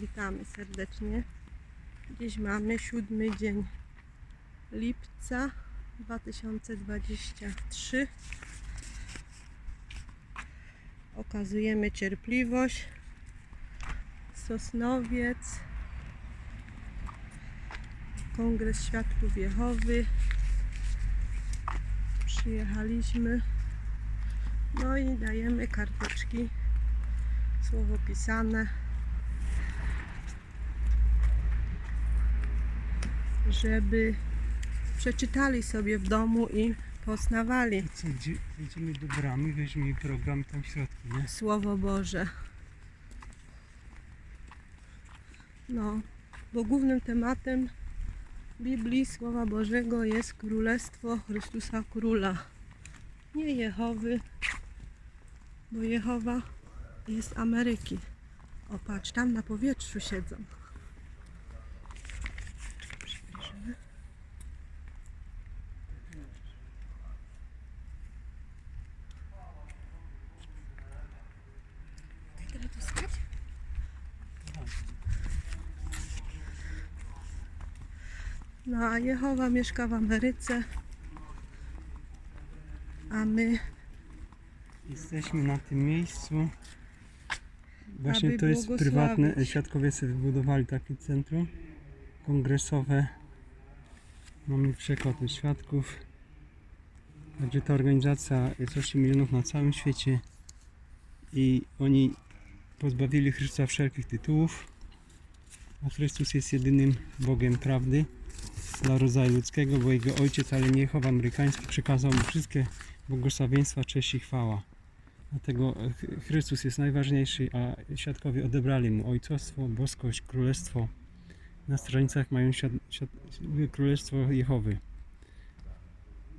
Witamy serdecznie. Dziś mamy siódmy dzień lipca 2023. Okazujemy cierpliwość. Sosnowiec. Kongres Świadków Jehowy. Przyjechaliśmy. No i dajemy karteczki. Słowo pisane. Żeby przeczytali sobie w domu i poznawali Co, gdzie wejdziemy do bramy, weźmiemy program tam w środku, nie? Słowo Boże. No, bo głównym tematem Biblii Słowa Bożego jest Królestwo Chrystusa Króla. Nie Jehowy, bo Jehowa jest Ameryki. O, patrz, tam na powietrzu siedzą. Przybliżymy. Tyle tu stać? No a Jehowa mieszka w Ameryce, a my Jesteśmy na tym miejscu. Właśnie Aby to jest błogosławić. prywatne, świadkowie sobie wybudowali takie centrum kongresowe. Mamy przekład od świadków. Także ta organizacja jest 8 milionów na całym świecie i oni pozbawili Chrystusa wszelkich tytułów. A Chrystus jest jedynym Bogiem prawdy dla rodzaju ludzkiego, bo jego ojciec, ale nie Jehowa amerykański, przekazał mu wszystkie błogosławieństwa, cześć i chwała. Dlatego e, Ch- Chrystus jest najważniejszy, a świadkowie odebrali mu ojcostwo, boskość, królestwo. Na stronicach mają świad, świad, królestwo Jehowy.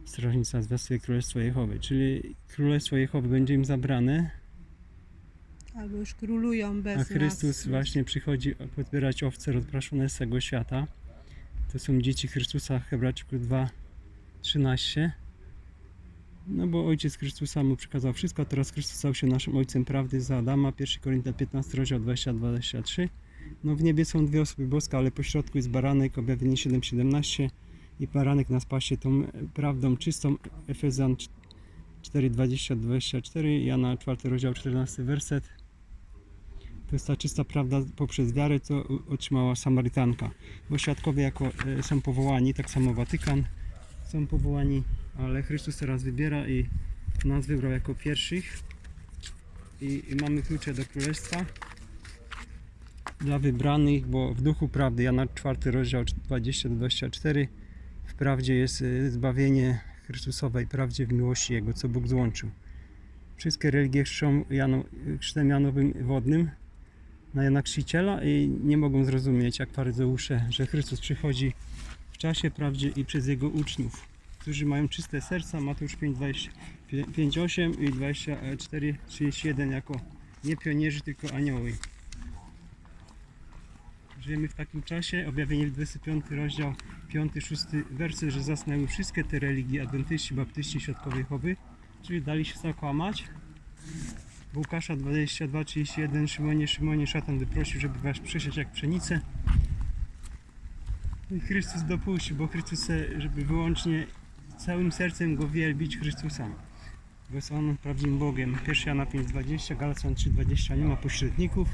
Strażnica zwiastuje królestwo Jehowy, czyli królestwo Jehowy będzie im zabrane, albo już królują bez a Chrystus nas. właśnie przychodzi podbierać owce rozpraszone z całego świata. To są dzieci Chrystusa, Hebrajczyków 2, 13. No bo Ojciec Chrystusa mu przekazał wszystko, a teraz Chrystus stał się naszym Ojcem Prawdy za Adama, 1 Koryntia 15, rozdział 22-23. No w niebie są dwie osoby boskie, ale po środku jest baranek, objawienie 7-17 i baranek nas pasie tą prawdą czystą, Efezjan 4, 20-24, Jana 4 rozdział 14 werset. To jest ta czysta prawda poprzez wiarę, co otrzymała Samarytanka. Bo świadkowie jako e, są powołani, tak samo Watykan są powołani, ale Chrystus teraz wybiera i nas wybrał jako pierwszych. I, i mamy klucze do królestwa dla wybranych, bo w duchu prawdy, Jana 4 rozdział 20-24 w prawdzie jest e, zbawienie Chrystusowej, prawdzie w miłości Jego, co Bóg złączył. Wszystkie religie chrzczą Jano, chrztem Janowym wodnym, na Chrzciciela i nie mogą zrozumieć, jak faryzeusze, że Chrystus przychodzi w czasie, prawdzie i przez Jego uczniów, którzy mają czyste serca, Mateusz 5, 20, 5 8 i 24, 31 jako nie pionierzy, tylko anioły. Żyjemy w takim czasie, objawienie 25 rozdział, 5, 6 werset, że zasnęły wszystkie te religie, adwentyści, baptyści, świadkowie Jehowy, czyli dali się zakłamać. Łukasza 22, 31 Szymonie, Szymonie, szatan wyprosił, żeby was przesiać jak pszenicę. I Chrystus dopuścił, bo Chrystus żeby wyłącznie całym sercem Go wielbić Chrystusa. Bo jest On prawdziwym Bogiem. 1 Jana 5,20, Galacjan 3,20 nie ma pośredników.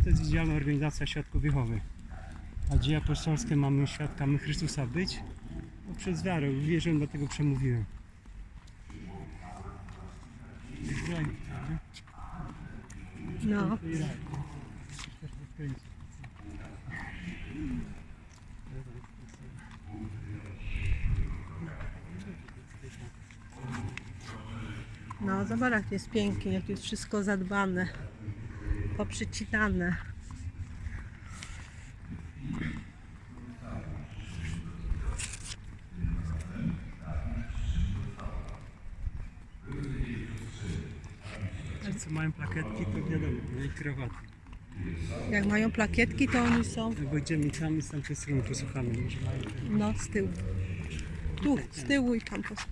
A to jest widzialna organizacja Świadków Jehowy. A dzieje apostolskie mamy świadkami Chrystusa być no, przez wiarę. Wierzę, dlatego przemówiłem. No, no, zobacz jak jest pięknie, jak jest wszystko zadbane, poprzecinane. Ci, co mają plakietki, to wiadomo, no i krawaty. Jak mają plakietki, to oni są, Jak będziemy tam z tamtej strony posłuchamy, może mają no, z tyłu. Tu, z tyłu i tam pos-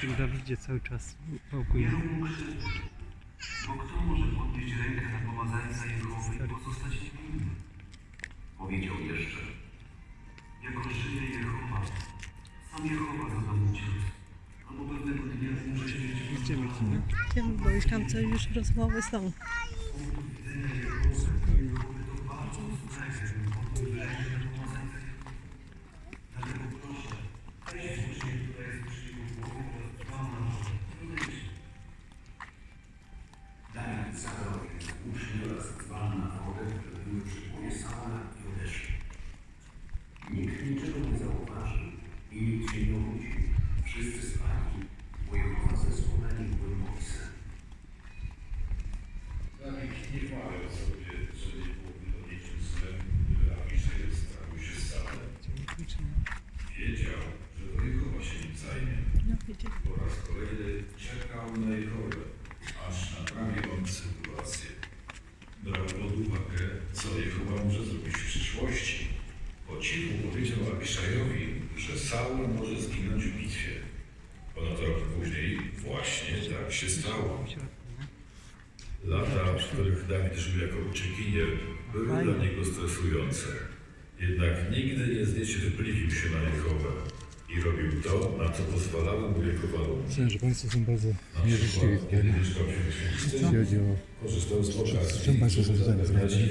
Ten Dawidzie cały czas pałkuje. Bo kto może podnieść rękę na pomazańca Jehowy i pozostać niewinny? Powiedział jeszcze, jako żyje Jehowa, sam Jehowa zada mu cios, albo pewnego dnia muszę Idziemy ci, nie? Wiem, bo już tam coś już rozmowy są. Nikt niczego nie zauważył i nikt się nie obudził. Wszyscy spali, bo Jehowa zesłał na nich głęboki sen. Dawid nie chwalał sobie, że nie byłoby to niczym złem, gdyby Abiszaj stawił się stale. Wiedział, że to Jehowa się nim zajmie. Po raz kolejny czekał na Jehowę, aż naprawi on sytuację. Brał pod uwagę, co Jehowa może zrobić w przyszłości. Po cichu powiedział Abiszajowi, że Saul może zginąć w bitwie. Ponad rok później właśnie tak się stało. Lata, w których Dawid żył jako uciekinier, były dla niego stresujące. Jednak nigdy nie zniecierpliwił się na Jehowę i robił to, na co pozwalały mu jego warunki. Myślę, że Państwo są bardzo Na nieżyczliwi. w Świętym Jeśli chodzi o korzystał z okazji, czym Państwo są tutaj na zgromadzeniu?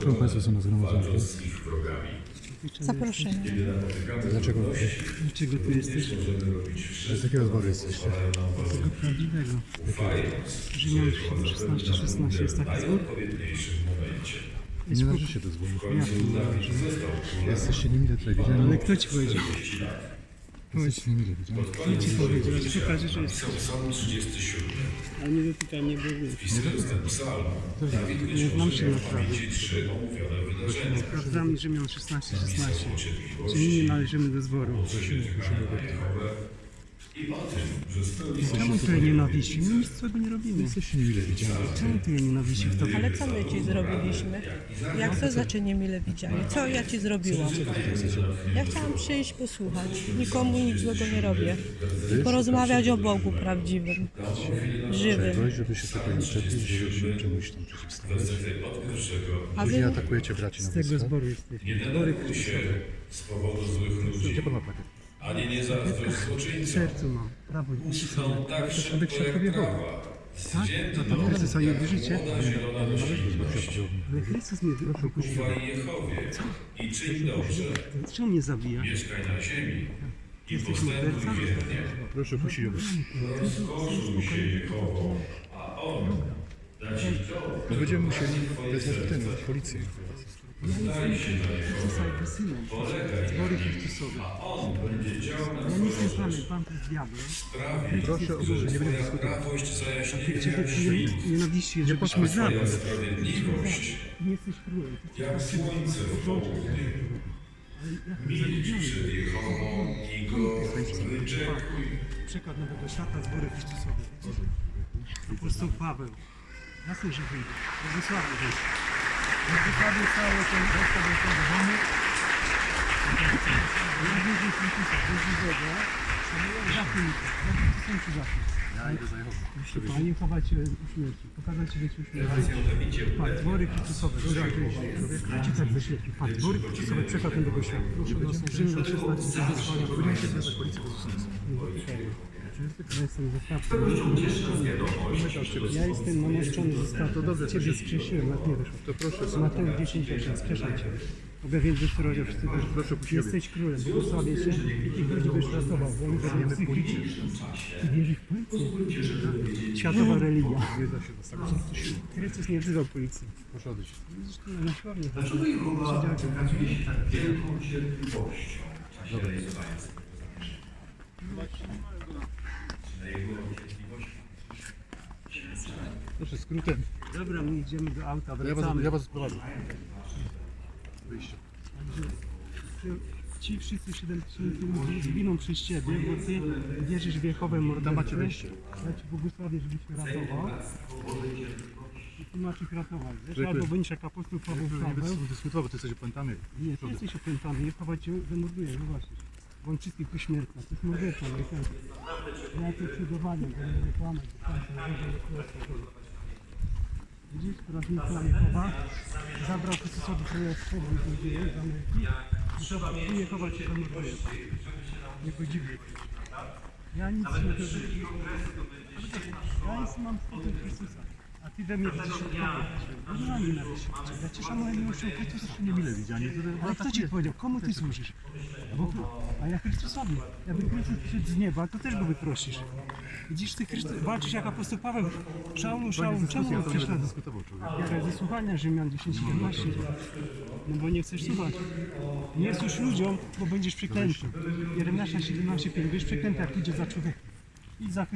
Czemu Państwo są na zgromadzeniu? walcząc z ich wrogami. Zaproszenie. Dlaczego? Dlaczego tu jesteś? Z jakiego zboru jesteście? warunki. Prawdziwego. Rzymian Jehowa 16, zapewni nam 16 jest taki zbór? Nie należycie do zboru. Królem Jesteście niemile tutaj widziani. Ale kto ci powiedział? 40 lat. Jesteście niemile widziani. Pod koniec ci powiedział? życia Pokażę, że jest- Psalm 37. Ale nie dotyka mnie, bo wiesz. Wpisując ten psalm, Dawid Nie znam się wyciążył na w pamięci trzy omówione wydarzenia. Sprawdzamy Rzymian 16, 16. Czyli nie należymy do zboru. I o tym, że Czemu tu je nienawiści? My nic złego nie robimy. Niemile widziani. Czemu tu je nienawiści w tobie? Ale co my ci zrobiliśmy? Jak to znaczy niemile widzieli? Co ja ci zrobiłam? Ja chciałam przyjść posłuchać. Nikomu nic złego nie robię. I porozmawiać o Bogu prawdziwym, żywym. Gość, żeby się tego nie czepić, żeby się czemuś tam przeciwstawiać. A Później wy atakujecie braci na Z tego wyspę. zboru jesteś. Nie denerwuj się z powodu złych ludzi, Gdzie Pan ma plakiet? Ani nie zazdrość złoczyńcom. sercu mam. Prawo Uschną tak szybko jak trawa. Tak? No Chrystusa nie jak wierzycie? młoda zielona roślinność. Ale Chrystus mnie wypuścił. Ufaj Jehowie i czyń dobrze. Czemu mnie zabija? Mieszkaj na ziemi i Jesteś postępuj wiernie. Proszę puścić obok. Rozkoszuj się Jehową, a On da ci to, No będziemy musieli wezwać ten, policję. Zdaj się na synem. polegaj na Nim, a On będzie działał na Ja nie jestem Pan to diabeł. Sprawi, Proszę o że nie będę Twoja dyskutował. prawość zajaśnieje Ciebie świt, nienawiści, żebyśmy Twoja sprawiedliwość Nie jesteś królem. jak słońce w południe. Milcz przed Jehową i Go wyczekuj. Przykład Nowego Świata, zbory Chrystusowe. Apostoł Paweł. Jasne, że wyjdzie. Błogosławię Błogosławię całe ten został do tego domu. Ja wierzę w Chrystusa, bez żywego. Zapnij to. To są ci zapnij? Ja idę za Jehową. Panie, chować Cię u śmierci. Pokazać Ci być uśmiechnięty. Patrz, dwory kto Ci tak wyświetlił. Patrz, dwory Chrystusowe, przekład Nowego Świata. Proszę nas, Rzymian 16, Będziemy się wezwać policję, bo zostanie. Ja jestem zostawcą. Ja jestem namaszczony. To dobrze, Ciebie skrzesiłem, jak nie wyszło. To proszę, Mateusz 10, 8, skrzeszam Cię. Objawienie do rozdział wszyscy Proszę, puścimy. Jesteś królem, błogosławię Cię i tych ludzi byś ratował, bo oni będą psychicznie. Ty wierzysz w policję? Światowa religia. nie da się do tego. Chrystus nie wzywał policji. Proszę odejść. Zresztą na siłowni. Dlaczego Jehowa okazuje się tak wielką cierpliwością? Dobra. Cierpliwości. Proszę skrótem. Dobra, my idziemy do auta, Ja was, wracamy. ja was odprowadzę. Wyjście. Ci wszyscy 7 tysięcy ludzi zginą przez Ciebie, bo Ty wierzysz w Jehowę Tam mordercę. macie wejście. Ja Ci błogosławię, żebyś ratował. I Ty masz ich ratować, wiesz? Dziękuję. Albo będziesz jak apostoł Paweł Nie Paweł. dyskutował, bo ty jesteś opętany. Nie, ty jesteś opętany, Jehowa Cię zamorduje, zobaczysz. Bo on wszystkich pośmiertna, to jest morderca, nie ten. Jakie przodowanie, bo nie kłamać, do końca, nie będzie królestwa. Widzisz, prawnictwa Jehowa zabrał Chrystusowi królestwo, bo nie dzieje z Ameryki. I zobacz, tu Jehowa Cię zamorduje. Nie podziwiaj. Ja nic nie robię. Ja nic mam z Chrystusa. A ty we mnie widzisz odpowiedź. No na mnie nawet się patrzę. Ja cię szanuję miłością Chrystusa. Niemile widzianie. To, Ale kto ci powiedział? Komu ty służysz? Bo, a ja Chrystusowi. Jakby Chrystus przyszedł z nieba, to też go wyprosisz. Widzisz, ty Chrystus, walczysz jak apostoł Paweł. Szaulu, Szaulu, czemu go nie prześladujesz? dyskutował, człowiek. Ja bez słuchania Rzymian 10-17. No bo nie chcesz słuchać. Nie służ ludziom, bo będziesz przeklęty. Jeremiasza 17,5. Będziesz przeklęty, jak idzie za człowiekiem. Idź za Chrystusem.